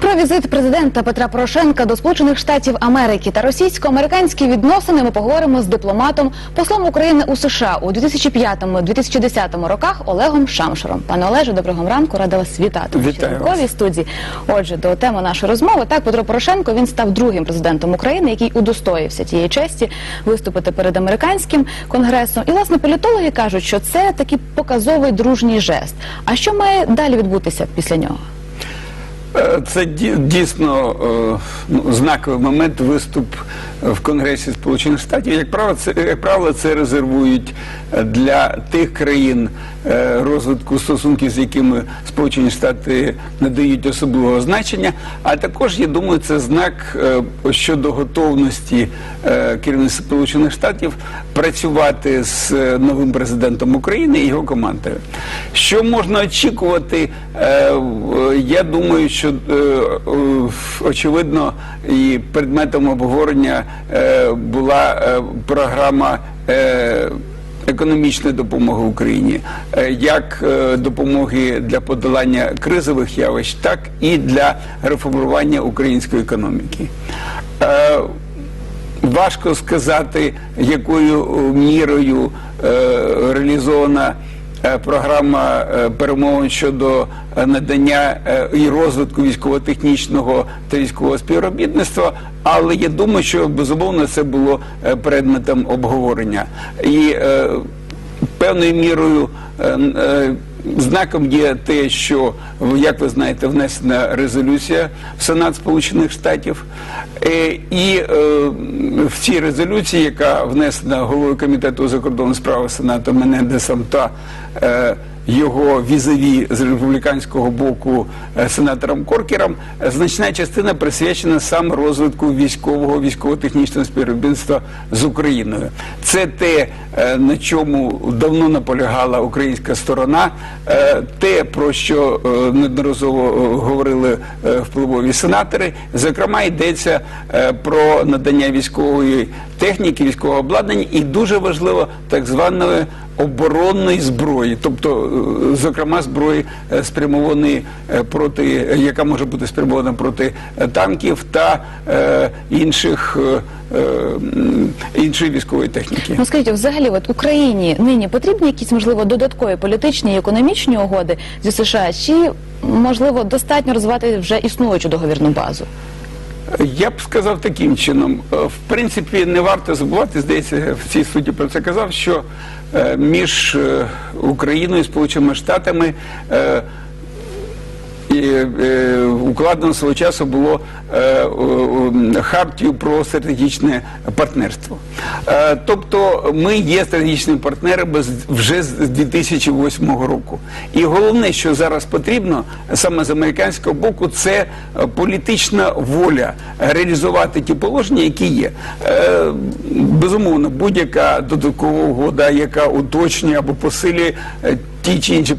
Про візит президента Петра Порошенка до Сполучених Штатів Америки та російсько-американські відносини ми поговоримо з дипломатом, послом України у США у 2005-2010 роках Олегом Шамшуром. Пане Олеже, доброго ранку, рада вас вітати. Вітаю вас. студії. Отже, до теми нашої розмови. Так, Петро Порошенко він став другим президентом України, який удостоївся тієї честі виступити перед американським конгресом. І власне політологи кажуть, що це такий показовий дружній жест. А що має далі відбутися після нього? Е, Це ді- дійсно е, ну, знаковий момент виступ в Конгресі Сполучених Штатів. Як правило, це як правило, це резервують е, для тих країн е, розвитку стосунків, з якими Сполучені Штати надають особливого значення. А також я думаю, це знак е, щодо готовності керівництва Сполучених Штатів працювати з новим президентом України і його командою. Що можна очікувати? Я думаю, що очевидно і предметом обговорення була е, програма. е, Економічної допомоги Україні, е, як е, допомоги для подолання кризових явищ, так і для реформування української економіки. Е, Важко сказати, якою е, мірою е, реалізована е, програма е, перемовин щодо е, надання е, і розвитку військово-технічного та військового співробітництва, але я думаю, що безумовно це було е, предметом обговорення. І е, певною мірою е, е, знаком є те, що, як ви знаєте, внесена резолюція в Сенат Сполучених Штатів. Е, І е, в цій резолюції, яка внесена головою комітету закордонних справ Сенату Менендесом та е, його візові з республіканського боку е, сенатором Коркером, е, значна частина присвячена саме розвитку військового військово-технічного співробітництва з Україною. Це те, е, на чому давно наполягала українська сторона, те, про що неодноразово говорили впливові сенатори. Зокрема, йдеться про надання військової техніки, військового обладнання, і дуже важливо так званої оборонної зброї, тобто, е, зокрема, зброї е, спрямованої е, проти, яка може бути спрямована проти танків та е, інших. е, іншої військової техніки. Ну скажіть, взагалі, от Україні нині потрібні якісь можливо додаткові політичні і економічні угоди зі США, чи можливо достатньо розвивати вже існуючу договірну базу? Я б сказав таким чином. Е, В принципі, не варто забувати, здається, в цій суді про це казав, що е, між е, Україною і Сполученими Штатами і, е, укладено свого часу було е, е, хартію про стратегічне партнерство. Е, тобто ми є стратегічними партнерами вже з 2008 року. І головне, що зараз потрібно саме з американського боку, це політична воля реалізувати ті положення, які є. Е, Безумовно, будь-яка додаткова угода, яка уточнює або посилює е, ті чи інші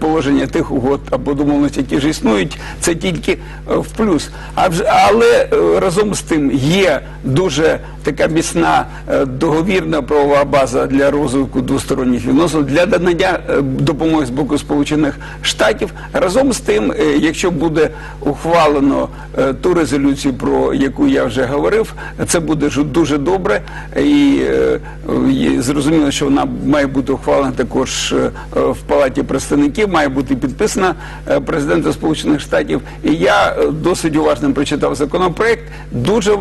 положення, тих угод або домовленостей, які ж існують, це тільки е, в плюс. Але е, разом з тим є дуже така міцна е, договірна правова база для розвитку двосторонніх відносин, для надання е, допомоги з боку Сполучених Штатів. Разом з тим, е, якщо буде ухвалено ту резолюцію, про яку я вже говорив, це буде дуже добре. І зрозуміло, що вона має бути ухвалена також в Палаті представників, має бути підписана президентом Сполучених Штатів. І я досить уважно прочитав законопроект. Дуже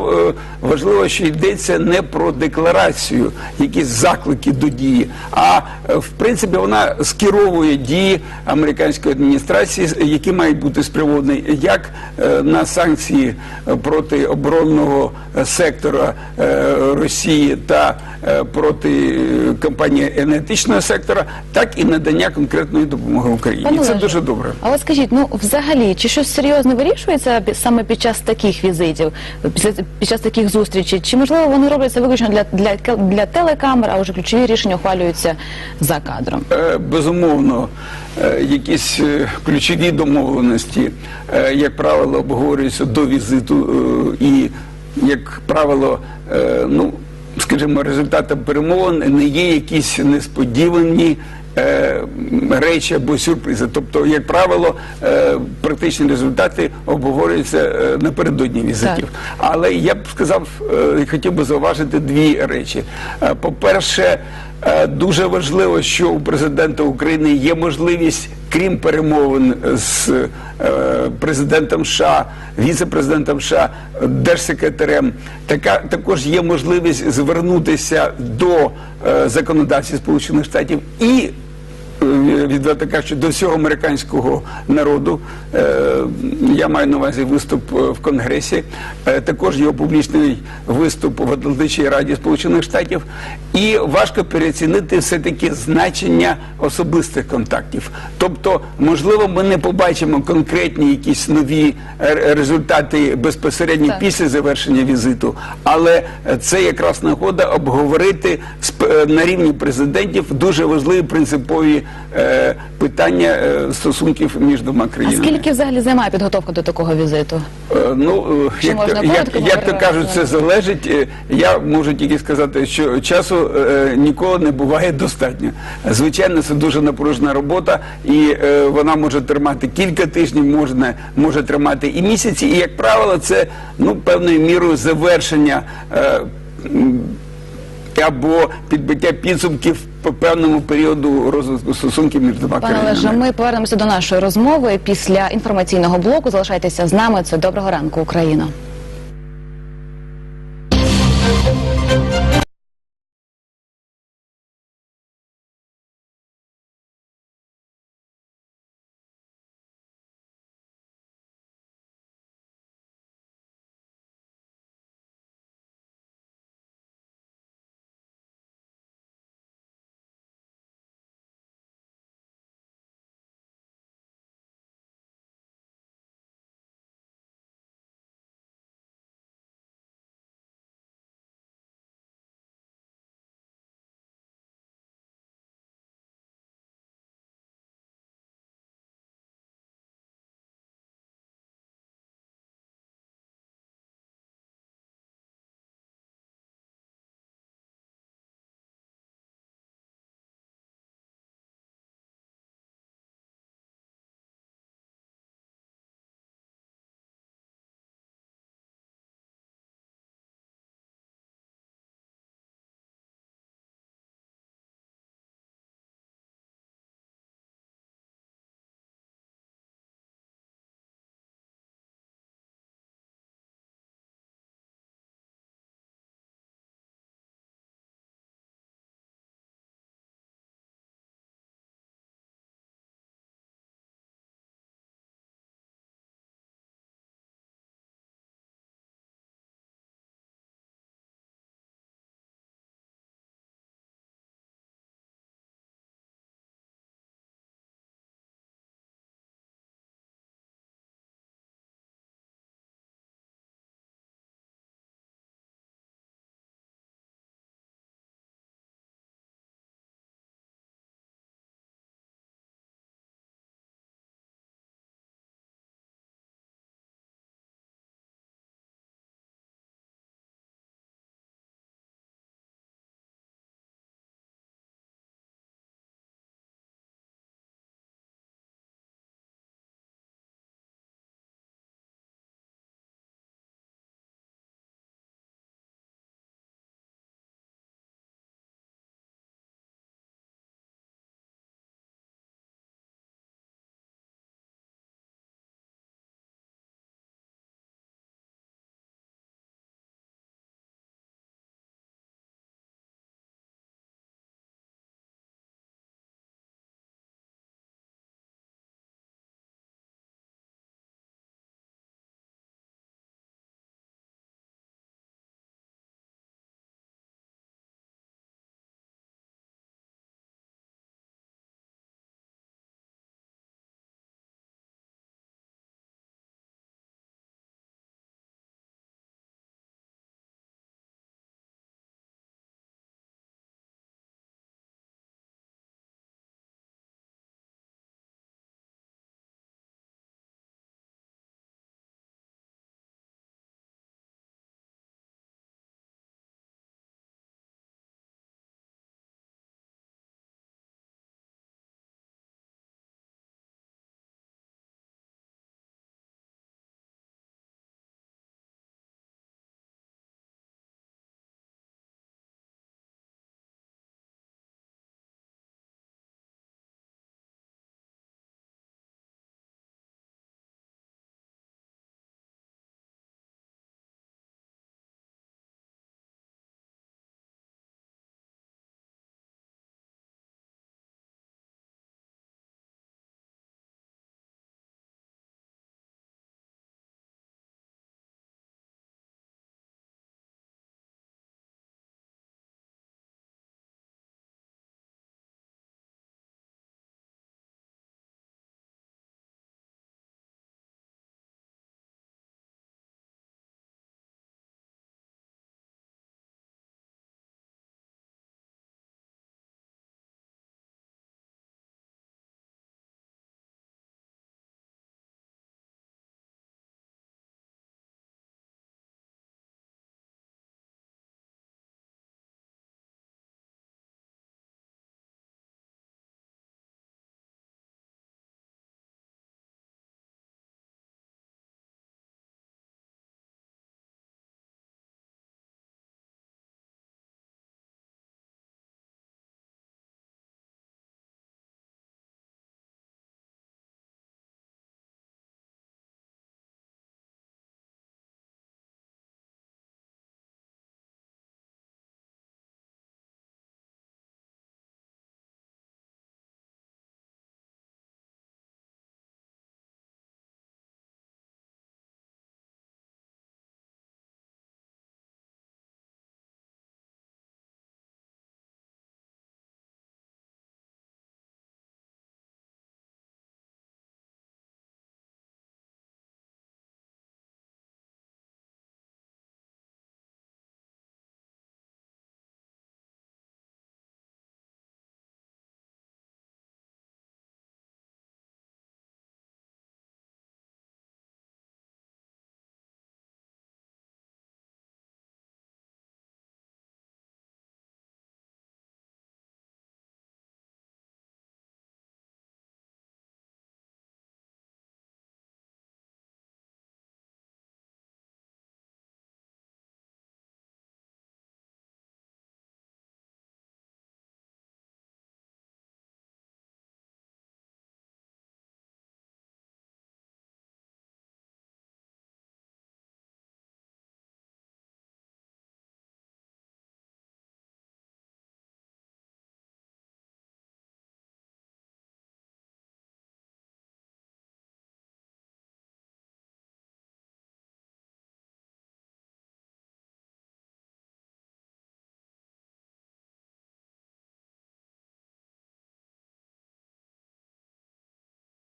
важливо, що йдеться не про декларацію, якісь заклики до дії, а е, в принципі вона скеровує дії американської адміністрації, які мають бути спрямовані як е, на санкції е, проти оборонного сектора Росії та проти е, компанії енергетичного сектора, так і надання конкретної допомоги Україні. Пане це Олеже, дуже добре. А от скажіть, ну взагалі, чи щось серйозне вирішується саме під час таких візитів, під час таких зустрічей? Чи можливо вони робляться виключно для, для, для телекамер, а вже ключові рішення ухвалюються за кадром? Е, Безумовно, е, якісь е, ключові домовленості, е, як правило, обговорюються до візиту е, і, як правило, е, ну. Скажімо, результатом перемовин не є якісь несподівані е, речі або сюрпризи. Тобто, як правило, е, практичні результати обговорюються е, напередодні візитів. Але я б сказав, хотів би зауважити дві речі. По-перше, дуже важливо, що у президента України є можливість, крім перемовин з е, президентом США, віце-президентом США, держсекретарем, така також є можливість звернутися до е, законодавців Сполучених Штатів і е, відверто кажучи, до всього американського народу. Е, Я маю на увазі виступ е, в Конгресі, е, також його публічний виступ в Атлантичній Раді Сполучених Штатів. І важко переоцінити все-таки значення особистих контактів. Тобто, можливо, ми не побачимо конкретні якісь нові результати безпосередньо Так. після завершення візиту, але це якраз нагода обговорити на рівні президентів дуже важливі принципові питання е, стосунків між двома А країнами. скільки взагалі займає підготовка до такого візиту? Е, Ну, е, Чи як, то, як, як то кажуть, це залежить. Я можу тільки сказати, що часу ніколи не буває достатньо. Звичайно, це дуже напружена робота, і вона може тримати кілька тижнів, можна, може тримати і місяці. І, як правило, це ну, певною мірою завершення. Або підбиття підсумків по певному періоду розвитку стосунків між двома Пане. Олеже, ми повернемося до нашої розмови після інформаційного блоку. Залишайтеся з нами. Це доброго ранку, Україна.